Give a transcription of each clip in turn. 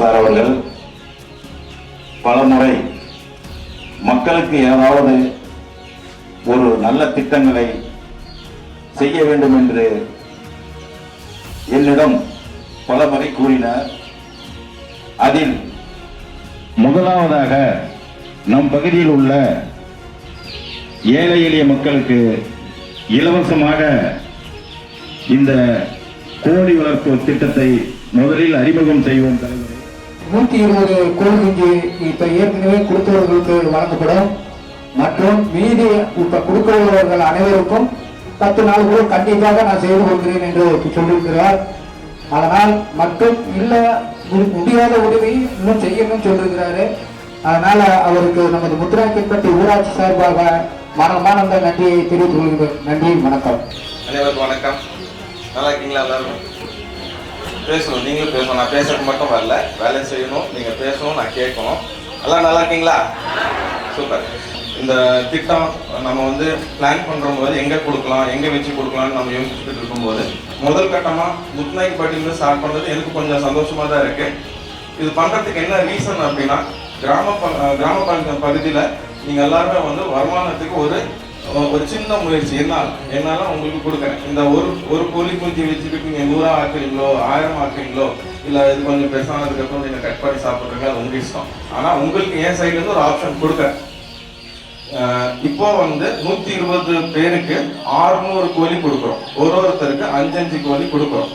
Sir அவர்கள் பலமுறை மக்களுக்கு ஏதாவது ஒரு நல்ல திட்டங்களை செய்ய வேண்டும் என்று என்னிடம் பலமுறை கூறினார். அதில் முதலாவதாக நம் பகுதியில் உள்ள ஏழை எளிய மக்களுக்கு இலவசமாக இந்த கோழி வளர்ப்பு திட்டத்தை முதலில் அறிமுகம் செய்வோம் தலைவர். நூத்தி இருபது கோழி குஞ்சு இப்ப ஏற்கனவே கொடுத்தவர்களுக்கு வழங்கப்படும். மற்றும் மீதி இப்ப கொடுக்கிறவர்கள் அனைவருக்கும் பத்து நாள் கூட கண்டிப்பாக நான் செய்து கொள்கிறேன் என்று சொல்லியிருக்கிறார். அதனால் மட்டும் இல்ல முடியாத உதவி இன்னும் செய்யணும்னு சொல்லியிருக்கிறாரு. அதனால அவருக்கு நமது முத்துராக்கிப்பட்டி ஊராட்சி சார்பாக மனமார்ந்த நன்றியை தெரிவித்துக் கொள்கிறேன். நன்றி வணக்கம். அனைவருக்கும் வணக்கம். நல்லா இருக்கீங்களா எல்லாரும்? பேசணும். நீங்களும் பேசணும். நான் பேசுறது மட்டும் வரல. வேலை செய்யணும். நீங்கள் பேசணும். நான் கேட்கணும். எல்லாம் நல்லா இருக்கீங்களா? சூப்பர். இந்த திட்டம் நம்ம வந்து பிளான் பண்ணுற போது எங்கே கொடுக்கலாம் எங்கே வச்சு கொடுக்கலாம்னு நம்ம யோசிச்சுட்டு இருக்கும்போது முதல் கட்டமாக முத்துநாய்க்குப்பட்டியிலிருந்து ஸ்டார்ட் பண்ணுறது எனக்கு கொஞ்சம் சந்தோஷமாக தான் இருக்குது இது பண்ணுறதுக்கு என்ன ரீசன் அப்படின்னா கிராம ப- அஹ் கிராம பகுதியில் நீங்கள் எல்லாருமே வந்து வருமானத்துக்கு ஒரு ஒரு சின்ன முயற்சி. என்னால் என்னால உங்களுக்கு கொடுக்குறேன். இந்த ஒரு ஒரு கோழி குஞ்சு வச்சுக்கிட்டு நீங்கள் நூறாக ஆக்குறீங்களோ ஆயிரம் ஆக்குறீங்களோ இல்லை இது கொஞ்சம் பெருசானதுக்கப்புறம் நீங்கள் கட் பண்ணி சாப்பிட்றீங்க அது உங்கள் இஷ்டம். ஆனால் உங்களுக்கு என் சைட்லேருந்து ஒரு ஆப்ஷன் கொடுக்குறேன். இப்போ வந்து நூற்றி இருபது பேருக்கு 600 கோழி கொடுக்குறோம். ஒரு ஒருத்தருக்கு அஞ்சு அஞ்சு கோழி கொடுக்குறோம்.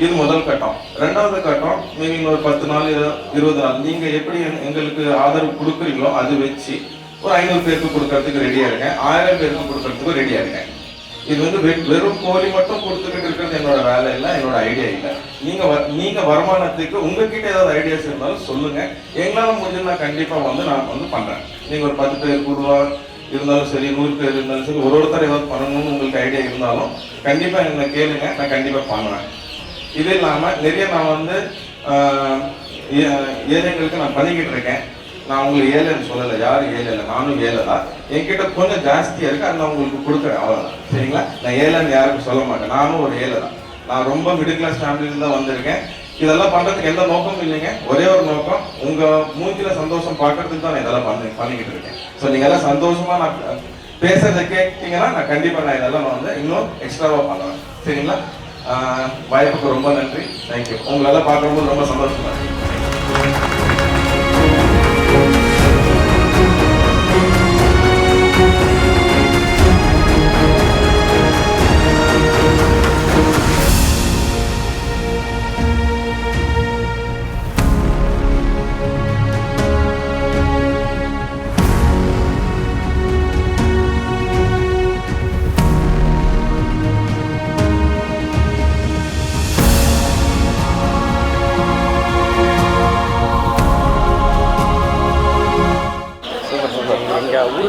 இது முதல் கட்டம். ரெண்டாவது கட்டம் நீங்கள் ஒரு பத்து நாள் இரு- இருபது நாள். நீங்கள் எப்படி எங்களுக்கு ஆதரவு கொடுக்குறீங்களோ அது வச்சு ஒரு ஐநூறு பேருக்கு கொடுக்கறதுக்கு ரெடியா இருக்கேன். ஆயிரம் பேருக்கு கொடுக்கறதுக்கு ரெடியா இருக்கேன். இது வந்து வெ- வெறும் கோழி மட்டும் கொடுத்துட்டு இருக்கிறது என்னோட வேலை இல்லை என்னோட ஐடியா இல்லை. நீங்க வ- நீங்க வருமானத்துக்கு உங்ககிட்ட ஏதாவது ஐடியாஸ் இருந்தாலும் சொல்லுங்க. எங்களால முடிஞ்சு நான் கண்டிப்பா வந்து நான் வந்து பண்றேன். நீங்க ஒரு பத்து பேர் ரூபா இருந்தாலும் சரி நூறு பேர் இருந்தாலும் சரி ஒரு ஒருத்தர் ஏதாவது பண்ணணும்னு உங்களுக்கு ஐடியா இருந்தாலும் கண்டிப்பா என்ன கேளுங்க நான் கண்டிப்பா பண்ணுவேன். இது இல்லாம நிறைய நான் வந்து ஏ- ஏழைங்களுக்கு நான் பண்ணிக்கிட்டு இருக்கேன். நான் உங்களுக்கு ஏழைன்னு சொல்லலை யாரும் ஏழை இல்லை நானும் ஏழை தான் என்கிட்ட கொஞ்சம் ஜாஸ்தியாக இருக்குது அதை நான் உங்களுக்கு கொடுக்குறேன் அவ்வளோதான் சரிங்களா? நான் ஏழைன்னு யாருக்கும் சொல்ல மாட்டேன். நானும் ஒரு ஏழை தான் நான் ரொம்ப மிடில் கிளாஸ் ஃபேமிலியில தான் வந்திருக்கேன். இதெல்லாம் பண்ணுறதுக்கு எந்த நோக்கமும் இல்லைங்க. ஒரே ஒரு நோக்கம் உங்கள் மூஞ்சில சந்தோஷம் பார்க்கறதுக்கு தான் நான் இதெல்லாம் பண்ணி பண்ணிக்கிட்டு இருக்கேன். ஸோ நீங்கள் எல்லாம் சந்தோஷமாக நான் பேசுறதை கேட்டீங்கன்னா நான் கண்டிப்பாக நான் இதெல்லாம் நான் வந்து இன்னும் எக்ஸ்ட்ராவாக பண்ணுவேன். சரிங்களா? வாய்ப்புக்கு ரொம்ப நன்றி. தேங்க்யூ உங்களெல்லாம் பார்க்கும்போது ரொம்ப சந்தோஷமா இருக்கு.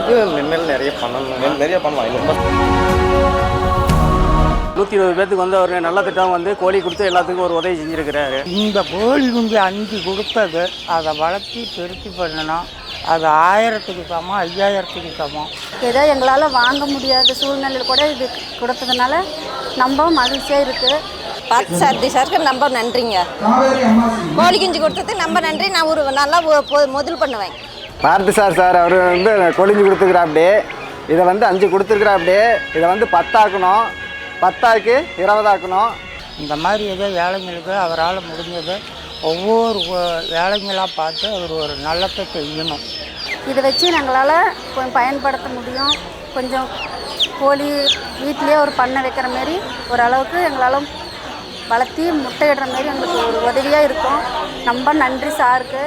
ஊருக்கு மென்மேல் நிறைய பண்ணணும். நிறைய பண்ணலாம் இன்னும் நூற்றி இருபது பேர்த்துக்கு வந்து அவர் நல்ல திட்டம் வந்து கோழி கொடுத்து எல்லாத்துக்கும் ஒரு உதவி செஞ்சுருக்கிறாரு. இந்த கோழி குஞ்சு அஞ்சு கொடுத்தது அதை வளர்த்தி பெருக்கி பண்ணணும் அது ஆயிரத்துக்கு சமம் ஐயாயிரத்துக்கு சமம். ஏதோ எங்களால் வாங்க முடியாத சூழ்நிலையில் கூட இது கொடுத்ததுனால நம்ம மகிழ்ச்சியாக இருக்குது பார்த்து சாரதி சாருக்கு ரொம்ப நன்றிங்க. கோழி குஞ்சு கொடுத்தது ரொம்ப நன்றி. நான் ஒரு நல்லா முதல் பண்ணுவேன். பார்த்து சார் சார் அவர் வந்து கொழிஞ்சு கொடுத்துக்கிறாப்படி இதை வந்து அஞ்சு கொடுத்துருக்குறாப்படி இதை வந்து பத்தாக்கணும். பத்தாக்கி இருபதாக்கணும். இந்த மாதிரி ஏதோ ஏழைங்களுக்கு அவரால் முடிஞ்சது ஒவ்வொரு ஏழைங்களாக பார்த்து அவர் ஒரு நல்லத்தை செய்யணும். இதை வச்சு எங்களால் கொஞ்சம் பயன்படுத்த முடியும். கொஞ்சம் கோழி வீட்டிலேயே ஒரு பண்ணை வைக்கிற மாரி ஓரளவுக்கு எங்களால் வளர்த்தி முட்டையிடுற மாரி எங்களுக்கு ஒரு உதவியாக இருக்கும். ரொம்ப நன்றி சாருக்கு.